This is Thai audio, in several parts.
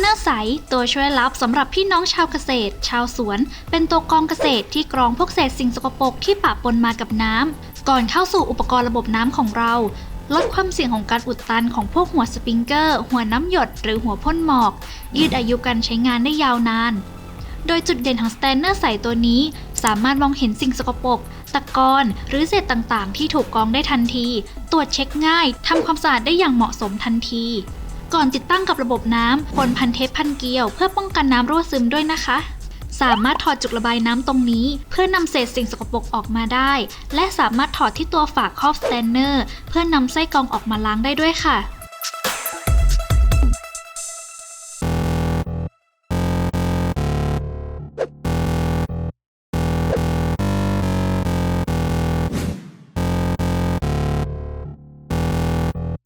เนอร์ใสตัวช่วยลับสำหรับพี่น้องชาวเกษตร ชาวสวน เป็นตัวกรองเกษตรที่กรองพวกเศษสิ่งสกปรกที่ปะปนมากับน้ำก่อนเข้าสู่อุปกรณ์ระบบน้ำของเรา ลดความเสี่ยงของการอุดตันของพวกหัวสปริงเกอร์ หัวน้ำหยด หรือหัวพ่นหมอก ยืดอายุการใช้งานได้ยาวนาน โดยจุดเด่นของสแตนเนอร์ใสตัวนี้ สามารถมองเห็นสิ่งสกปรกตะกอนหรือเศษต่างๆ ที่ถูกกรองได้ทันที ตรวจเช็คง่ายทำความสะอาดได้อย่างเหมาะสมทันที ก่อนติดตั้งกับระบบน้ำควรพันเทปพันเกลียว เพื่อป้องกันน้ำรั่วซึมด้วยนะคะ สามารถถอดจุกระบายน้ำตรงนี้ เพื่อนำเศษสิ่งสกปรกออกมาได้ และสามารถถอดที่ตัวฝาครอบสแตนเนอร์ เพื่อนำไส้กรองออกมาล้างได้ด้วยค่ะ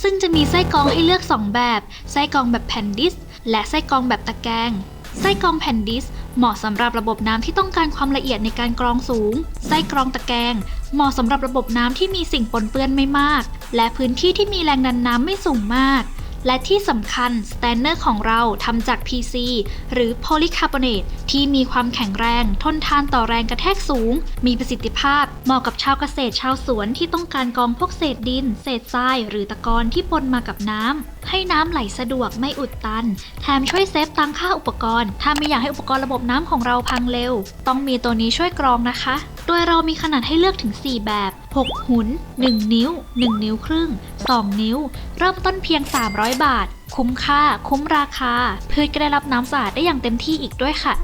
ซึ่งจะมีไส้กรองให้เลือก 2 แบบ ไส้กรองแบบแผ่นดิส และไส้กรองแบบตะแกรงไส้กรองแผ่นดิส เหมาะสำหรับระบบน้ำที่ต้องการความละเอียดในการกรองสูง ไส้กรองตะแกรงเหมาะสำหรับระบบน้ำที่มีสิ่งปนเปื้อนไม่มาก และพื้นที่ที่มีแรงดันน้ำไม่สูงมาก และที่สำคัญสแตนเนอร์ของเราทำจาก PC หรือโพลีคาร์บอเนตที่มีความแข็งแรง ทนทานต่อแรงกระแทกสูง มีประสิทธิภาพ เหมาะกับชาวเกษตรชาวสวนที่ต้องการกรองพวกเศษดิน เศษทราย หรือตะกอนที่ปนมากับน้ำให้น้ำไหลสะดวกไม่อุดตัน แถมช่วยเซฟตังค่าอุปกรณ์ ถ้าไม่อยากให้อุปกรณ์ระบบน้ำของเราพังเร็ว ต้องมีตัวนี้ช่วยกรองนะคะ โดยเรามีขนาดให้เลือกถึง 4 แบบ 6 หุน 1 นิ้ว 1 นิ้วครึ่ง 2 นิ้ว เริ่มต้นเพียง 300 บาท คุ้มค่า คุ้มราคาพืชก็ได้รับน้ำสะอาดได้อย่างเต็มที่อีกด้วยค่ะ